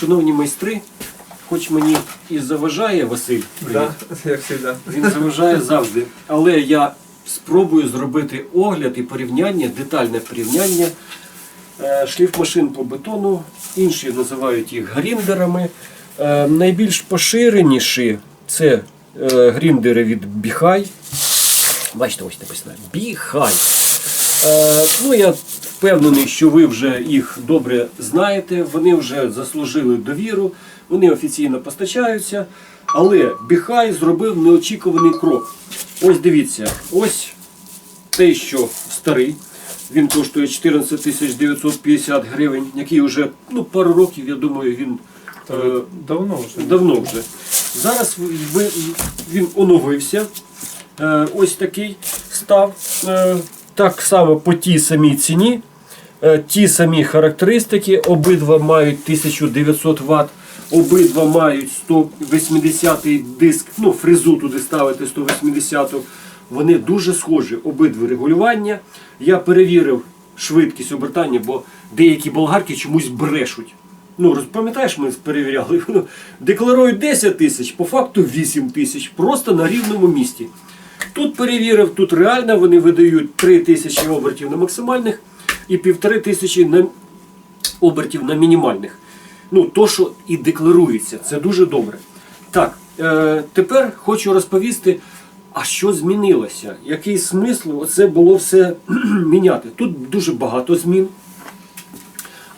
Шановні майстри, хоч мені і заважає Василь, Да, як завжди. він заважає завжди, але я спробую зробити огляд і порівняння, детальне порівняння е, шліфмашин по бетону, інші називають їх гріндерами. Е, Найбільш поширеніші це е, гріндери від Біхай. Бачите, ось написано Біхай. Ну, я впевнений, що ви вже їх добре знаєте, вони вже заслужили довіру, вони офіційно постачаються. Але Біхай зробив неочікуваний крок. Ось дивіться, ось той, що старий. Він коштує 14 тисяч 950 гривень, який вже ну, пару років, я думаю, він Та е, Давно вже. давно вже. Зараз ви- він оновився. Е, Ось такий став. Е, Так само по тій самій ціні. Е, Ті самі характеристики. Обидва мають 1900 Вт, обидва мають 180 диск, ну, фрезу туди ставити 180 Вони дуже схожі, обидва регулювання. Я перевірив швидкість обертання, бо деякі болгарки чомусь брешуть. Ну, пам'ятаєш, ми перевіряли, ну, декларують 10 тисяч, по факту 8 тисяч, просто на рівному місці. Тут перевірив, тут реально вони видають 3 тисячі обертів на максимальних і півтори тисячі на обертів на мінімальних. Ну, то, що і декларується, це дуже добре. Так, е, тепер хочу розповісти, а що змінилося? Який смисл це було все міняти? Тут дуже багато змін.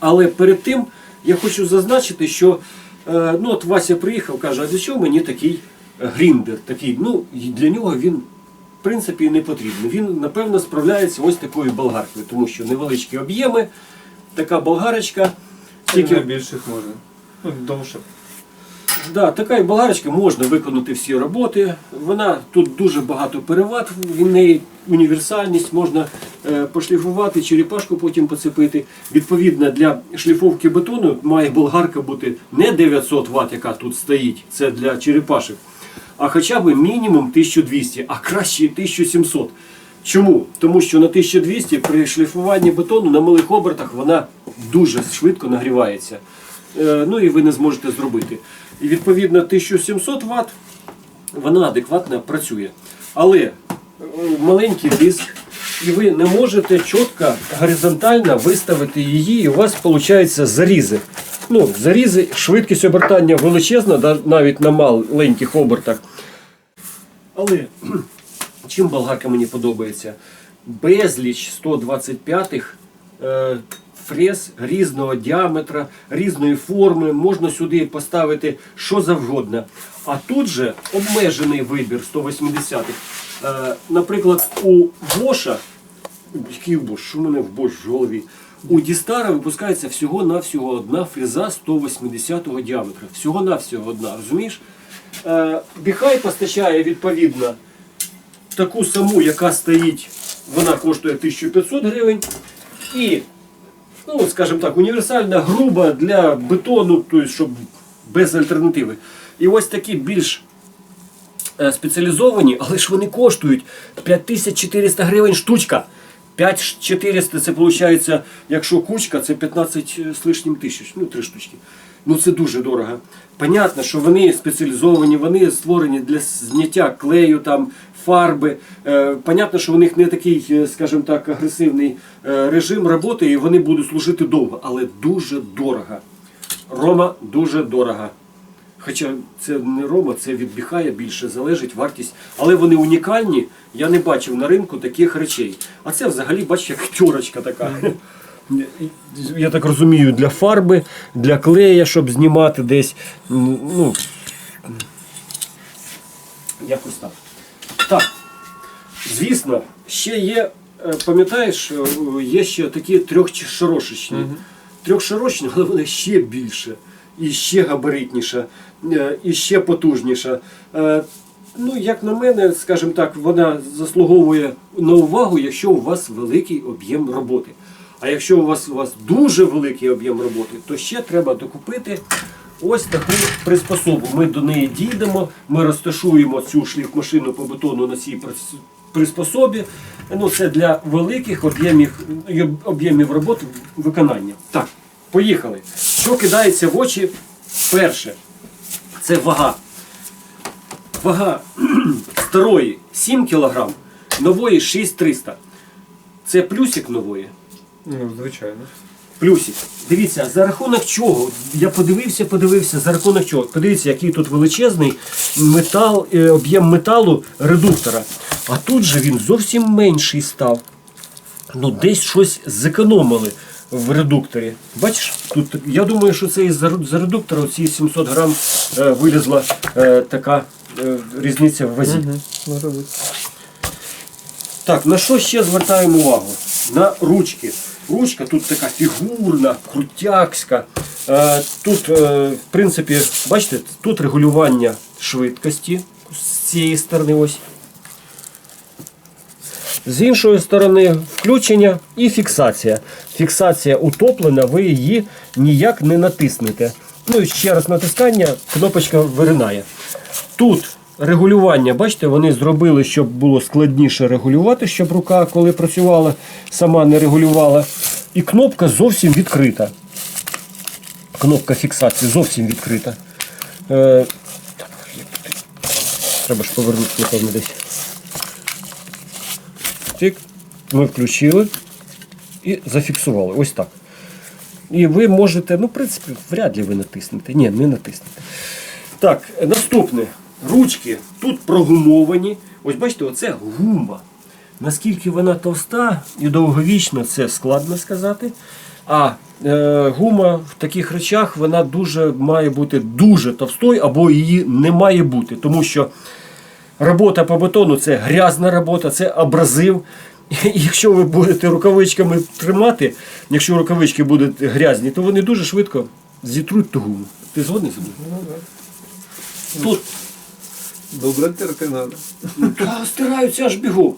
Але перед тим я хочу зазначити, що е, ну от Вася приїхав, каже, а для чого мені такий гріндер? Такий, ну для нього він в принципі не потрібен. Він напевно справляється ось такою болгаркою, тому що невеличкі об'єми, така болгарочка. Тільки більших можна. Ну, довше. Да, така болгарочка можна виконати всі роботи. Вона тут дуже багато переваг, в неї універсальність, можна е, пошліфувати, черепашку потім поцепити. Відповідно, для шліфовки бетону має болгарка бути не 900 Вт, яка тут стоїть, це для черепашок, а хоча б мінімум 1200, а краще і 1700. Чому? Тому що на 1200 при шліфуванні бетону на малих обертах вона дуже швидко нагрівається. Е, Ну і ви не зможете зробити. І відповідно 1700 Вт вона адекватно працює. Але е, маленький диск, і ви не можете чітко горизонтально виставити її, і у вас виходить зарізи. Ну, зарізи, швидкість обертання величезна, навіть на маленьких обертах. Але чим болгарка мені подобається? Безліч 125-х е, фрез різного діаметра, різної форми, можна сюди поставити що завгодно. А тут же обмежений вибір 180-х. Е, наприклад, у Боша, який Бош, що в мене в Бош в голові? У Дістара випускається всього-навсього одна фреза 180-го діаметра. Всього-навсього одна, розумієш? Е, Біхай постачає відповідно таку саму, яка стоїть, вона коштує 1500 гривень. І, ну, скажімо так, універсальна, груба для бетону, тобто, щоб без альтернативи. І ось такі більш е, спеціалізовані, але ж вони коштують 5400 гривень штучка. 5400 це виходить, якщо кучка, це 15 з лишнім тисяч, ну три штучки. Ну це дуже дорого. Понятно, що вони спеціалізовані, вони створені для зняття клею, там, фарби. Е, понятно, що у них не такий, е, скажімо так, агресивний е, режим роботи, і вони будуть служити довго, але дуже дорого. Рома дуже дорого. Хоча це не Рома, це від Біхая більше залежить вартість. Але вони унікальні. Я не бачив на ринку таких речей. А це взагалі, бачиш, як тьорочка така. Я так розумію, для фарби, для клея, щоб знімати десь. Ну, якось так. Так. Звісно, ще є, е, пам'ятаєш, е, є ще такі трьохшарошечні. Трьохшарошечні, але вони ще більше, і ще габаритніша, е, і ще потужніша. Е, Ну, як на мене, скажімо так, вона заслуговує на увагу, якщо у вас великий об'єм роботи. А якщо у вас, у вас дуже великий об'єм роботи, то ще треба докупити ось таку приспособу. Ми до неї дійдемо, ми розташуємо цю шліфмашину по бетону на цій приспособі. Ну, це для великих об'ємів, об'ємів роботи виконання. Так, поїхали. Що кидається в очі Перше, це вага. Вага старої 7 кг, нової 6300. Це плюсик нової. Ну, звичайно. Плюсик. Дивіться, за рахунок чого? Я подивився, подивився, за рахунок чого. Подивіться, який тут величезний метал, е, об'єм металу редуктора. А тут же він зовсім менший став. Ну, десь щось зекономили в редукторі. Бачиш, тут я думаю, що це із за за редуктора ці 700 грам е, вилізла е, така е, різниця в вазі. Угу. Так, на що ще звертаємо увагу? На ручки. Ручка тут така фігурна, крутякська. Е, Тут, е, в принципі, бачите, тут регулювання швидкості з цієї сторони ось. З іншої сторони включення і фіксація. Фіксація утоплена, ви її ніяк не натиснете. Ну і ще раз натискання, кнопочка виринає. Тут регулювання, бачите, вони зробили, щоб було складніше регулювати, щоб рука, коли працювала, сама не регулювала. І кнопка зовсім відкрита. Кнопка фіксації зовсім відкрита. Е. Треба ж повернути, напевно, десь. Тик. Ми включили і зафіксували. Ось так. І ви можете, ну, в принципі, вряд ли ви натиснете. Ні, не натиснете. Так, наступне. Ручки тут прогумовані. Ось бачите, оце гума. Наскільки вона товста і довговічна, це складно сказати. А е, гума в таких речах вона дуже має бути дуже товстою або її не має бути. Тому що робота по бетону це грязна робота, це абразив. І якщо ви будете рукавичками тримати, якщо рукавички будуть грязні, то вони дуже швидко зітруть ту гуму. Ти згодний мною? Ну, да. Тут Добре терти треба. Та стираються аж бігом.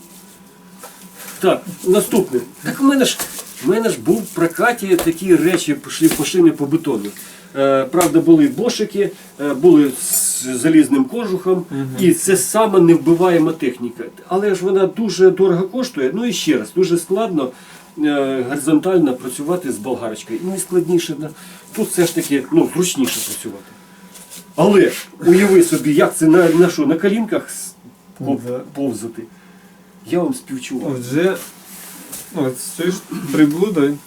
Так, наступне. Так в мене ж, в мене ж був в прокаті такі речі пішли пошини по бетону. Е, правда, були бошики, е, були з залізним кожухом, і це саме невбиваєма техніка. Але ж вона дуже дорого коштує. Ну і ще раз, дуже складно е, горизонтально працювати з болгарочкою. І найскладніше, тут все ж таки ну, зручніше працювати. Але уяви собі, як це на, на що, на колінках повзати. Я вам співчуваю. Вже ну, з цією ж приблудою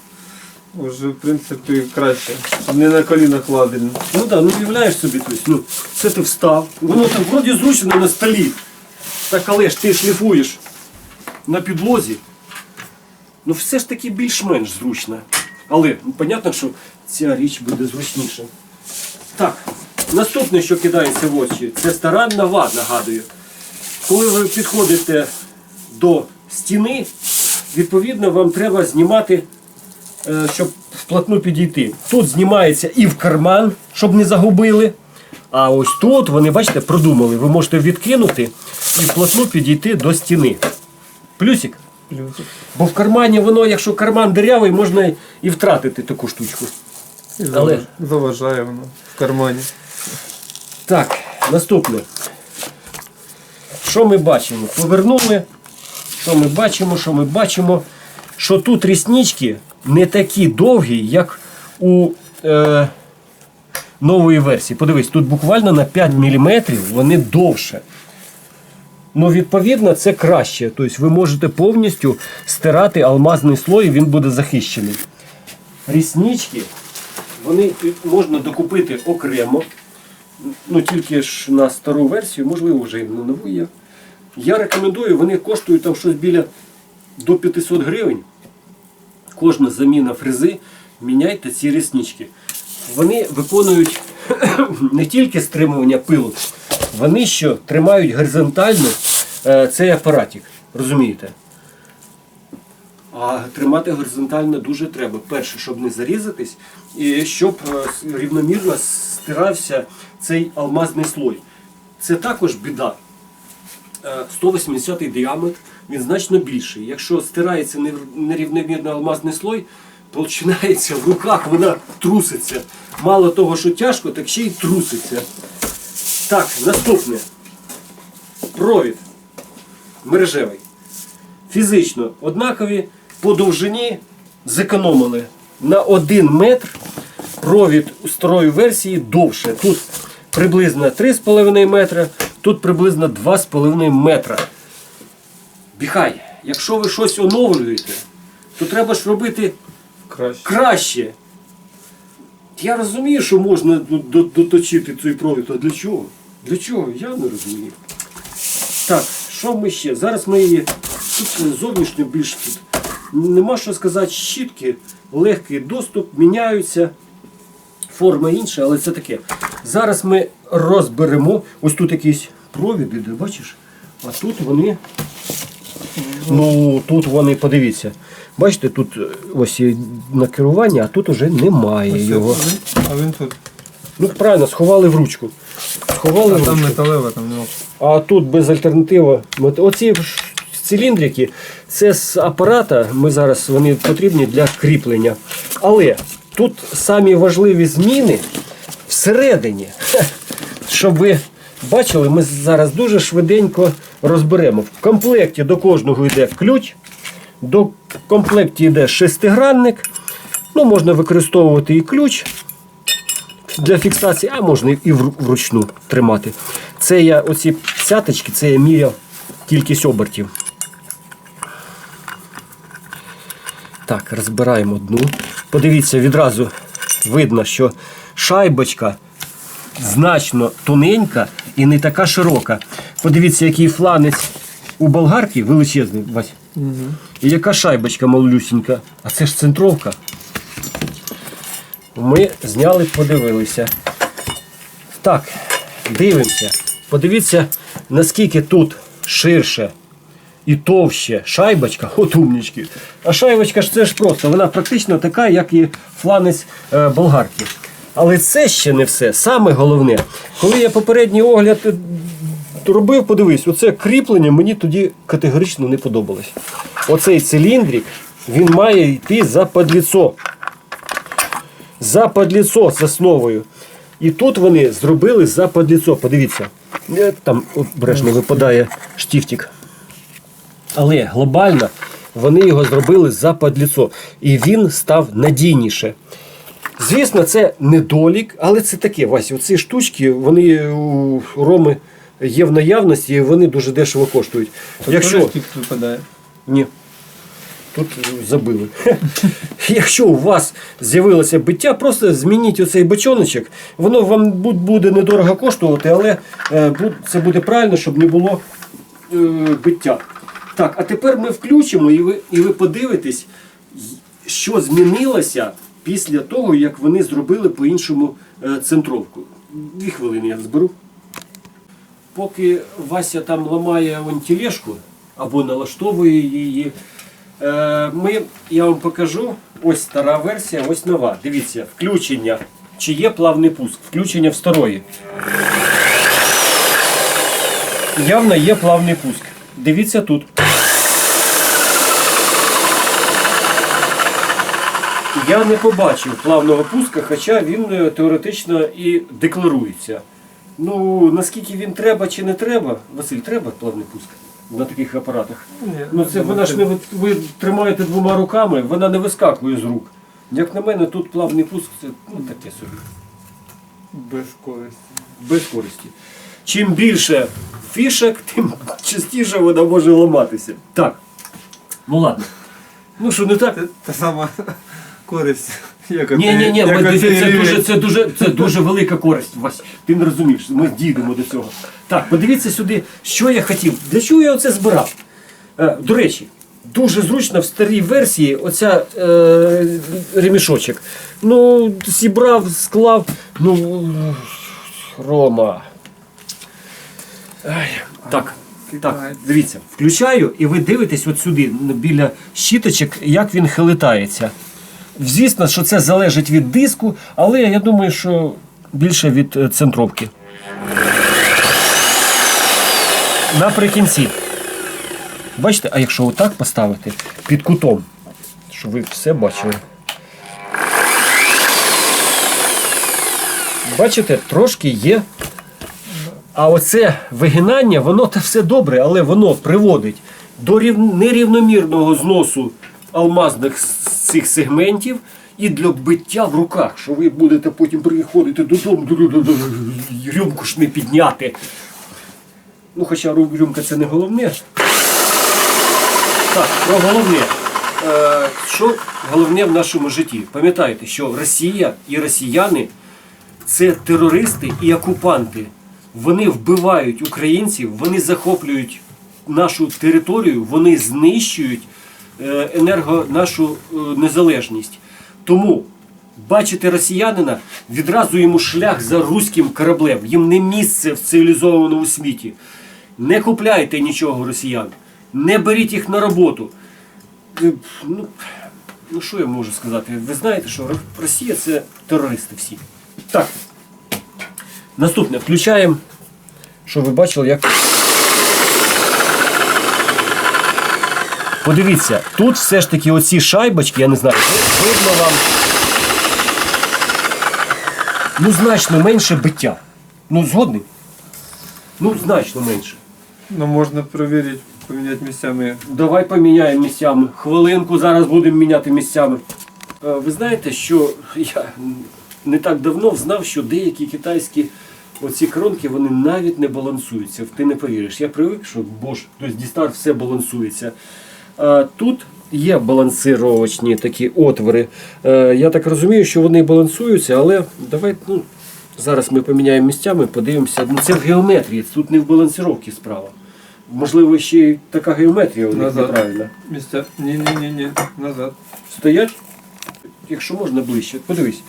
вже, в принципі, краще. Не на колінах ладильно. Ну так, ну уявляєш собі, тобто, ну, це ти встав. Воно там вроді зручно на столі. Так але ж ти шліфуєш на підлозі. Ну все ж таки більш-менш зручно. Але ну, понятно, що ця річ буде зручніша. Так, наступне, що кидається в очі, це старанна вад, нагадую. Коли ви підходите до стіни, відповідно, вам треба знімати, щоб вплотну підійти. Тут знімається і в карман, щоб не загубили. А ось тут вони, бачите, продумали. Ви можете відкинути і вплотну підійти до стіни. Плюсик. Плюсик. Бо в кармані воно, якщо карман дирявий, можна і втратити таку штучку. Але- заважає воно в кармані. Так, наступне. Що ми бачимо? Повернули. Що ми бачимо? Що ми бачимо? Що тут ріснички не такі довгі, як у е, нової версії. Подивись, тут буквально на 5 мм вони довше. Ну, відповідно, це краще. Тобто ви можете повністю стирати алмазний слой, і він буде захищений. Ріснички, вони можна докупити окремо. Ну, тільки ж на стару версію, можливо, вже і на нову є. Я рекомендую, вони коштують там щось біля до 500 гривень. Кожна заміна фрези, міняйте ці ріснички. Вони виконують не тільки стримування пилу, вони що тримають горизонтально е, цей апаратик. Розумієте? А тримати горизонтально дуже треба. Перше, щоб не зарізатись, і щоб е, рівномірно стирався цей алмазний слой. Це також біда. Е, 180 діаметр, він значно більший. Якщо стирається нер- нерівномірно алмазний слой, починається в руках, вона труситься. Мало того, що тяжко, так ще й труситься. Так, наступне. Провід мережевий фізично однакові, по довжині зекономили на 1 метр провід у старої версії довше. Тут приблизно 3,5 метра, тут приблизно 2,5 метра. Біхай, якщо ви щось оновлюєте, то треба ж робити Краще. краще. Я розумію, що можна до- доточити цей провід, а для чого? Для чого? Я не розумію. Так, що ми ще? Зараз ми її тут зовнішньо більш тут. Нема що сказати, щітки, легкий доступ, міняються. Форма інша, але це таке. Зараз ми розберемо. Ось тут якийсь провід іде, бачиш? А тут вони. Ну, тут вони, подивіться. Бачите, тут е, ось є на керування, а тут уже немає Ось його. він, А він тут. Ну правильно, сховали в ручку. Сховали А в там ручку. металева, там нього. А тут без альтернативи. От Оці ж циліндрики, це з апарата, ми зараз вони потрібні для кріплення. Але тут самі важливі зміни всередині. Щоб ви бачили, ми зараз дуже швиденько розберемо. В комплекті до кожного йде ключ, до комплекті йде шестигранник. Ну, можна використовувати і ключ для фіксації, а можна і вручну тримати. Це я оці цяточки, це я міряв кількість обертів. Так, розбираємо одну. Подивіться, відразу видно, що шайбочка значно тоненька і не така широка. Подивіться, який фланець у болгарки величезний. Вась. І яка шайбочка малюсінька. А це ж центровка. Ми зняли, подивилися. Так, дивимося. Подивіться, наскільки тут ширше і товще шайбочка, от умнічки. А шайбочка ж це ж просто, вона практично така, як і фланець е, болгарки. Але це ще не все. Саме головне, коли я попередній огляд робив, подивись, оце кріплення мені тоді категорично не подобалось. Оцей циліндрик, він має йти за подліцо за подліцо з основою. І тут вони зробили за подліцо. Подивіться, Е, там обережно випадає штифтик. Але глобально вони його зробили за подліцо. І він став надійніше. Звісно, це недолік, але це таке, Вася, оці штучки, вони у Роми є в наявності і вони дуже дешево коштують. Якщо... Якщо... випадає. Ні. Тут забили. Якщо у вас з'явилося биття, просто змініть оцей бочоночок. Воно вам буде недорого коштувати, але е, це буде правильно, щоб не було е, биття. Так, а тепер ми включимо і ви, і ви подивитесь, що змінилося після того, як вони зробили по-іншому е, центровку. Дві хвилини я зберу. Поки Вася там ламає вон тележку або налаштовує її, е, ми, я вам покажу ось стара версія, ось нова. Дивіться, включення. Чи є плавний пуск? Включення в старої. Явно є плавний пуск. Дивіться тут. Я не побачив плавного пуска, хоча він е, теоретично і декларується. Ну, наскільки він треба чи не треба, Василь, треба плавний пуск на таких апаратах? Ні, Ну це вона ж не ви, ви тримаєте двома руками, вона не вискакує з рук. Як на мене, тут плавний пуск це ну, таке собі, Без користі. без користі. Чим більше фішок, тим частіше вона може ламатися. Так. Ну ладно. Ну що, не так? Та, та сама користь. Як Ні, ні, ні, ми- це, дуже, це, дуже, це дуже велика користь. Вась. Ти не розумієш, ми дійдемо до цього. Так, подивіться сюди, що я хотів. Для чого я оце збирав? Е, до речі, дуже зручно в старій версії оця е, ремішочок. Ну, зібрав, склав. Ну, Рома. Ай, так. Так, дивіться, включаю, і ви дивитесь от сюди, біля щіточок, як він хилитається. Звісно, що це залежить від диску, але я думаю, що більше від е, центровки. Наприкінці. Бачите, а якщо отак поставити під кутом, щоб ви все бачили. Бачите, трошки є. А оце вигинання, воно та все добре, але воно приводить до нерівномірного зносу алмазних цих сегментів і для биття в руках, що ви будете потім приходити додому, рюмку ж не підняти. Ну, хоча рюмка це не головне. Так, про головне. Е, що головне в нашому житті? Пам'ятайте, що Росія і росіяни це терористи і окупанти. Вони вбивають українців, вони захоплюють нашу територію, вони знищують енерго нашу е, незалежність. Тому бачите росіянина, відразу йому шлях за руським кораблем. Їм не місце в цивілізованому світі. Не купляйте нічого росіян, не беріть їх на роботу. Е, Ну, ну що я можу сказати? Ви знаєте, що Росія це терористи всі. Так. Наступне. Включаємо, що ви бачили, як. Подивіться, тут все ж таки оці шайбочки, я не знаю, видно вам. Ну, значно менше биття. Ну, згодний? Ну, значно менше. Ну можна перевірити, поміняти місцями. Давай поміняємо місцями. Хвилинку зараз будемо міняти місцями. Е, Ви знаєте, що я не так давно знав, що деякі китайські оці коронки вони навіть не балансуються. Ти не повіриш. Я привик, що Bosch, тобто Дістар все балансується. Тут є балансировочні такі отвори. Е, Я так розумію, що вони балансуються, але давай, ну, зараз ми поміняємо місцями, подивимося. Ну, це в геометрії, тут не в балансировці справа. Можливо, ще й така геометрія у них Назад. неправильна. Місця. Ні, ні, ні, ні. Назад. Стоять, якщо можна ближче, подивись.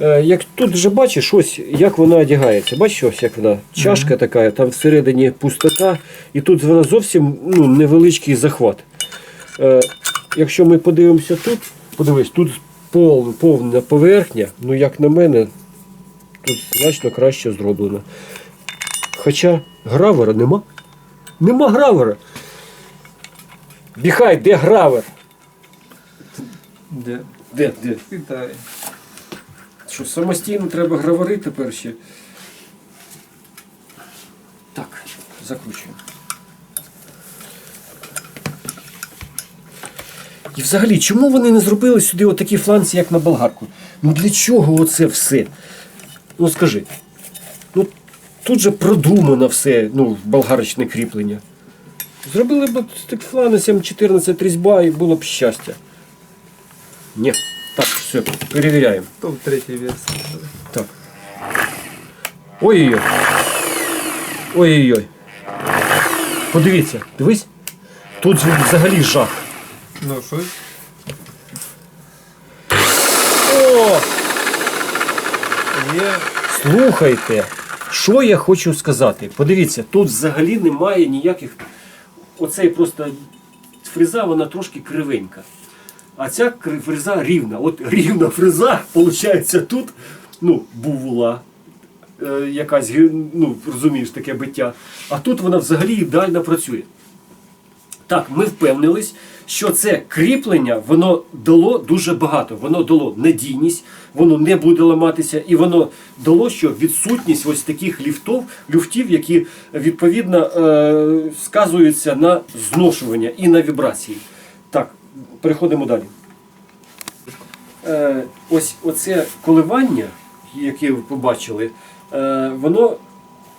Е, Як тут вже бачиш, ось як вона одягається. Бачиш, ось як вона чашка така, там всередині пустота, і тут вона зовсім ну, невеличкий захват. Е, якщо ми подивимося тут, подивись, тут повна поверхня, ну як на мене, тут значно краще зроблено. Хоча гравера нема. Нема гравера. Біхай, де гравер? Де? Де, де? Китай. Що самостійно треба гравари тепер ще. Так, закручуємо. І взагалі, чому вони не зробили сюди отакі фланці, як на болгарку? Ну для чого оце все? Ну скажи. Ну тут же продумано все, ну, болгарочне кріплення. Зробили б так фланцем 14 різьба і було б щастя. Ні. Так, все, перевіряємо. То в третій версії. Так. Ой-ой-ой. Ой-ой-ой. Подивіться, дивись. Тут взагалі жах. Ну щось. О! Є. Слухайте, що я хочу сказати. Подивіться, тут взагалі немає ніяких. Оцей просто фреза, вона трошки кривенька. А ця фреза рівна. От рівна фреза, виходить, тут ну, була е, якась, ну, розумієш, таке биття. А тут вона взагалі ідеально працює. Так, ми впевнились, що це кріплення воно дало дуже багато. Воно дало надійність, воно не буде ламатися, і воно дало що відсутність ось таких ліфтов, люфтів, які відповідно е, сказуються на зношування і на вібрації. Так, переходимо далі. Е, ось оце коливання, яке ви побачили, е, воно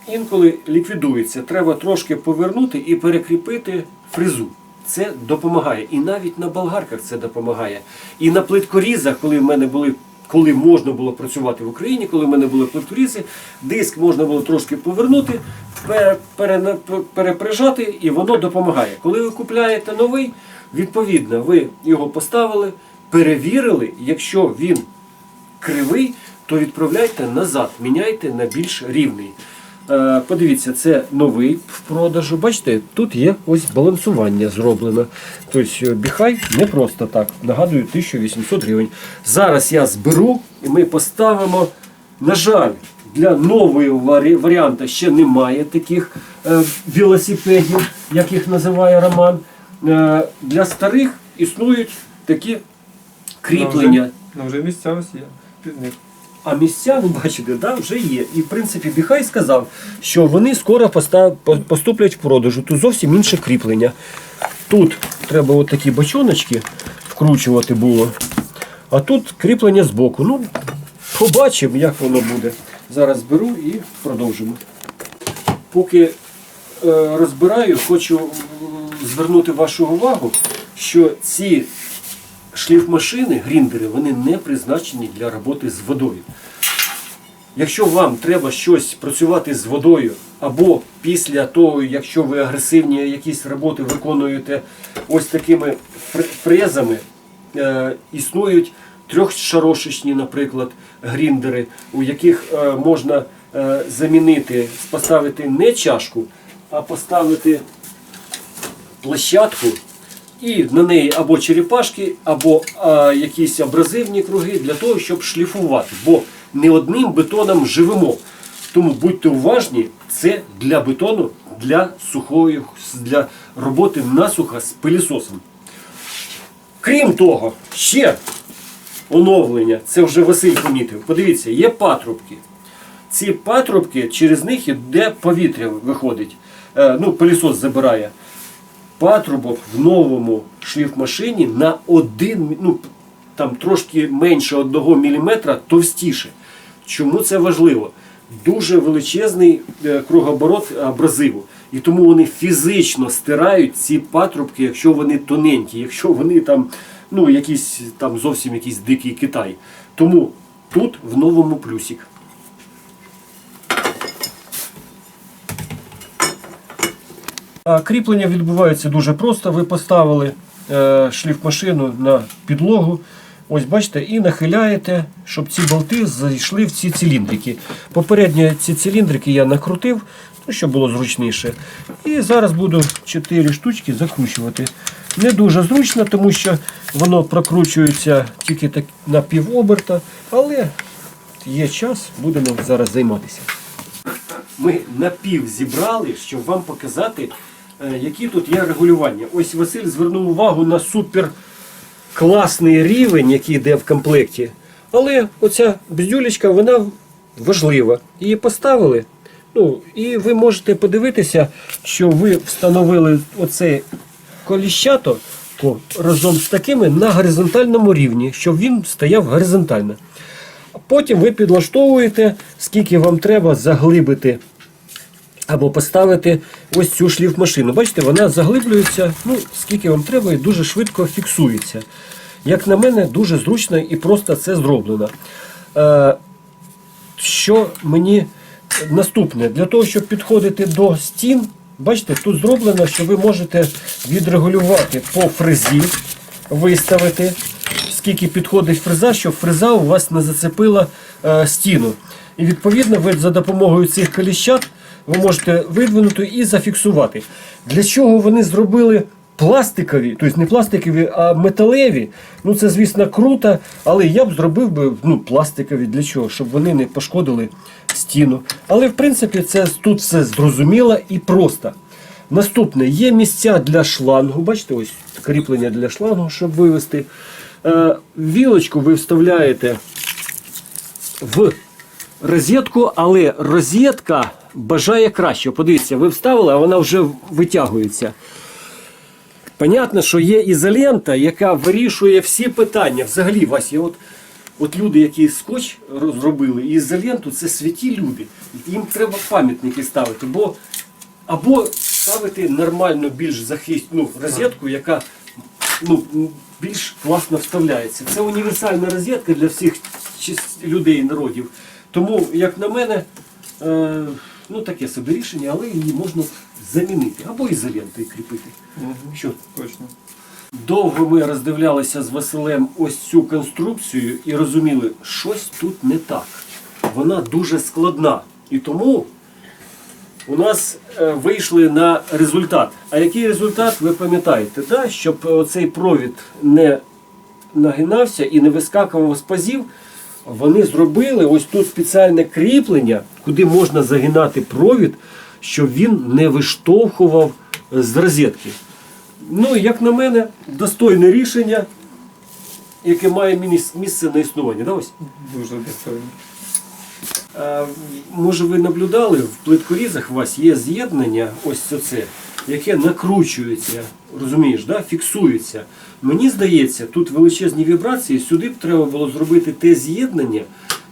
інколи ліквідується. Треба трошки повернути і перекріпити фрезу. Це допомагає. І навіть на болгарках це допомагає. І на плиткорізах, коли в мене були. Коли можна було працювати в Україні, коли в мене були плиткорізи, диск можна було трошки повернути, пере- переприжати, і воно допомагає. Коли ви купляєте новий, відповідно, ви його поставили, перевірили, якщо він кривий, то відправляйте назад, міняйте на більш рівний. Е, Подивіться, це новий в продажу. Бачите, тут є ось балансування зроблено. Тобто е, біхай не просто так. Нагадую, 1800 гривень. Зараз я зберу і ми поставимо. На жаль, для нової варі- варіанта ще немає таких е, велосипедів, як їх називає Роман. Е, для старих існують такі кріплення. Ну вже місця ось є. Під них. А місця, ви бачите, да, вже є. І в принципі Біхай сказав, що вони скоро поступлять в продажу. Тут зовсім інше кріплення. Тут треба от такі бочоночки вкручувати було. А тут кріплення збоку. Ну, побачимо, як воно буде. Зараз беру і продовжимо. Поки е, розбираю, хочу звернути вашу увагу, що ці шліфмашини, гріндери, вони не призначені для роботи з водою. Якщо вам треба щось працювати з водою, або після того, якщо ви агресивні якісь роботи виконуєте ось такими фрезами, е, існують трьохшарошечні, наприклад, гріндери, у яких е, можна е, замінити, поставити не чашку, а поставити площадку і на неї або черепашки, або а, якісь абразивні круги для того, щоб шліфувати. Бо не одним бетоном живемо. Тому будьте уважні, це для бетону, для сухої, для роботи насуха з пилісосом. Крім того, ще оновлення, це вже Василь помітив. Подивіться, є патрубки. Ці патрубки, через них іде повітря виходить. Е, ну, пилісос забирає. Патрубок в новому шліфмашині на один, ну, там трошки менше 1 мм товстіше. Чому це важливо? Дуже величезний е, кругооборот абразиву. І тому вони фізично стирають ці патрубки, якщо вони тоненькі, якщо вони там, ну, якісь там зовсім якийсь дикий Китай. Тому тут в новому плюсик. Кріплення відбувається дуже просто. Ви поставили е, шліфмашину на підлогу. Ось бачите, і нахиляєте, щоб ці болти зайшли в ці циліндрики. Попередньо ці циліндрики я накрутив, ну, щоб було зручніше. І зараз буду 4 штучки закручувати. Не дуже зручно, тому що воно прокручується тільки так на півоберта, але є час, будемо зараз займатися. Ми напів зібрали, щоб вам показати, які тут є регулювання. Ось Василь звернув увагу на супер класний рівень, який йде в комплекті. Але оця бздюлечка, вона важлива. Її поставили. Ну, і ви можете подивитися, що ви встановили оце коліщато разом з такими на горизонтальному рівні, щоб він стояв горизонтально. Потім ви підлаштовуєте, скільки вам треба заглибити або поставити ось цю шліфмашину. Бачите, вона заглиблюється, ну, скільки вам треба, і дуже швидко фіксується. Як на мене, дуже зручно і просто це зроблено. Е, що мені наступне? Для того, щоб підходити до стін, бачите, тут зроблено, що ви можете відрегулювати по фрезі, виставити, скільки підходить фреза, щоб фреза у вас не зацепила е, стіну. І відповідно ви за допомогою цих коліщат ви можете видвинути і зафіксувати. Для чого вони зробили пластикові, тобто не пластикові, а металеві. Ну це, звісно, круто, але я б зробив би ну, пластикові для чого? Щоб вони не пошкодили стіну. Але в принципі це тут все зрозуміло і просто. Наступне є місця для шлангу. Бачите, ось кріплення для шлангу, щоб вивести. Е, вілочку ви вставляєте в розетку, але розетка бажає краще. Подивіться, ви вставили, а вона вже витягується. Понятно, що є ізолента, яка вирішує всі питання. Взагалі, Вася, от, от люди, які скотч розробили, і ізоленту, це святі люди. Їм треба пам'ятники ставити, бо або ставити нормально більш захисну розетку, яка ну, більш класно вставляється. Це універсальна розетка для всіх людей і народів. Тому, як на мене, е, ну таке собі рішення, але її можна замінити або ізолентою кріпити. Що? Точно. Довго ми роздивлялися з Василем ось цю конструкцію і розуміли, щось тут не так. Вона дуже складна. І тому у нас е, вийшли на результат. А який результат, ви пам'ятаєте, да? щоб цей провід не нагинався і не вискакував з пазів, вони зробили ось тут спеціальне кріплення, куди можна загинати провід, щоб він не виштовхував е, з розетки. Ну, як на мене, достойне рішення, яке має місце на існування. Да, ось? Дуже достойно. Е, Може ви наблюдали, в плиткорізах у вас є з'єднання, ось це, яке накручується, розумієш, да? фіксується. Мені здається, тут величезні вібрації, сюди б треба було зробити те з'єднання,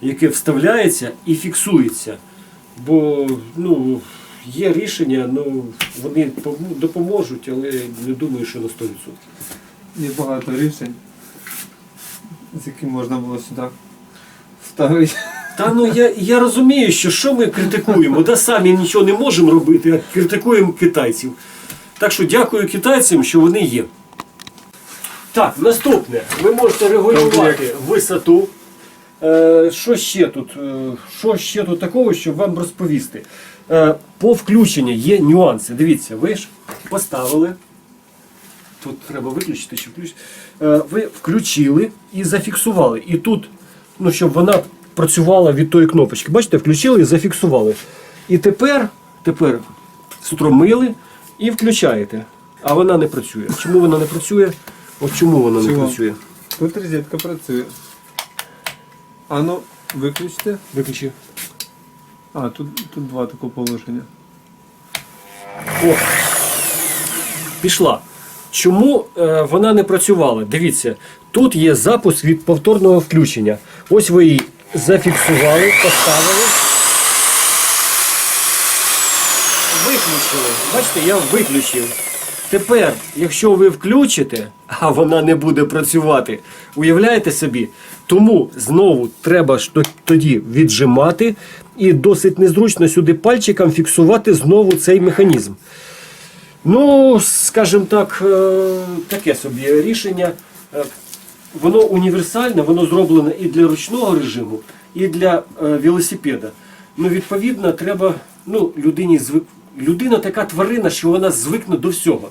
яке вставляється і фіксується. Бо ну, є рішення, ну, вони допоможуть, але не думаю, що на 100%. Є багато рішень, з яким можна було сюди вставити. Та ну я, я розумію, що що ми критикуємо, да самі нічого не можемо робити, а критикуємо китайців. Так що дякую китайцям, що вони є. Так, наступне. Ви можете регулювати висоту. Е, що ще тут? Е, що ще тут такого, щоб вам розповісти? Е, по включенню є нюанси. Дивіться, ви ж поставили. Тут треба виключити, щоб включити. Е, ви включили і зафіксували. І тут, ну, щоб вона працювала від тої кнопочки. Бачите, включили і зафіксували. І тепер, тепер стромили і включаєте. А вона не працює. Чому вона не працює? От чому вона не Чого? працює? Тут розетка працює. А ну, виключте. Виключи. А, тут, тут два такого положення. О, пішла. Чому е, вона не працювала? Дивіться, тут є запуск від повторного включення. Ось ви її зафіксували, поставили. Виключили. Бачите, я виключив. Тепер, якщо ви включите, а вона не буде працювати, уявляєте собі? Тому знову треба тоді віджимати і досить незручно сюди пальчиком фіксувати знову цей механізм. Ну, скажімо так, е, таке собі рішення. Воно універсальне, воно зроблене і для ручного режиму, і для е, велосипеда. Ну, відповідно, треба ну, людині звик. Людина така тварина, що вона звикне до всього.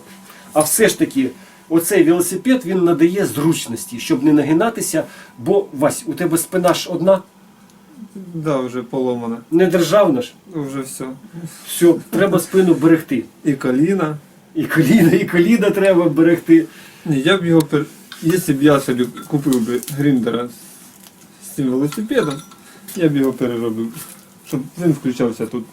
А все ж таки, оцей велосипед він надає зручності, щоб не нагинатися, бо Вась, у тебе спина ж одна, Да, вже поломана. не державна ж. Вже все. Все, треба спину берегти. І коліна. І коліна, і коліна треба берегти. Ні, я б його пер... Якщо б я собі купив би гріндера з цим велосипедом, я б його переробив. Щоб він включався тут.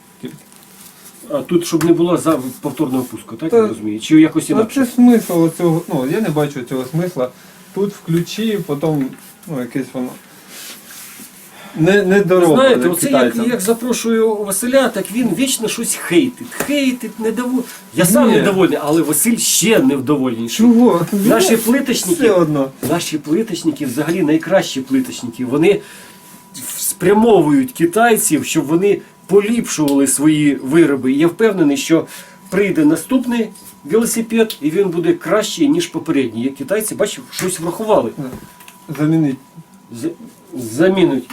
А тут, щоб не було за повторного пуску, так Та- я розумію? Чи якось А інакше? це смисл цього. Ну, я не бачу цього смисла. Тут включи, потім, ну, якесь воно. Не, не дорога Знаєте, оце як, як запрошую Василя, так він вічно щось хейтить. Хейтить, недовольний. Я сам Ні. недовольний, але Василь ще невдовольніший. Чого? Наші Все плиточники, одно. наші плиточники, взагалі найкращі плиточники, вони спрямовують китайців, щоб вони поліпшували свої вироби. І я впевнений, що прийде наступний велосипед, і він буде кращий, ніж попередній. Як китайці, бачив, щось врахували. Замінить. З- замінуть.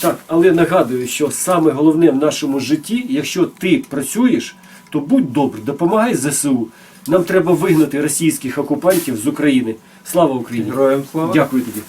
Так, але нагадую, що саме головне в нашому житті, якщо ти працюєш, то будь добрий, допомагай ЗСУ. Нам треба вигнати російських окупантів з України. Слава Україні! Героям слава. Дякую тобі.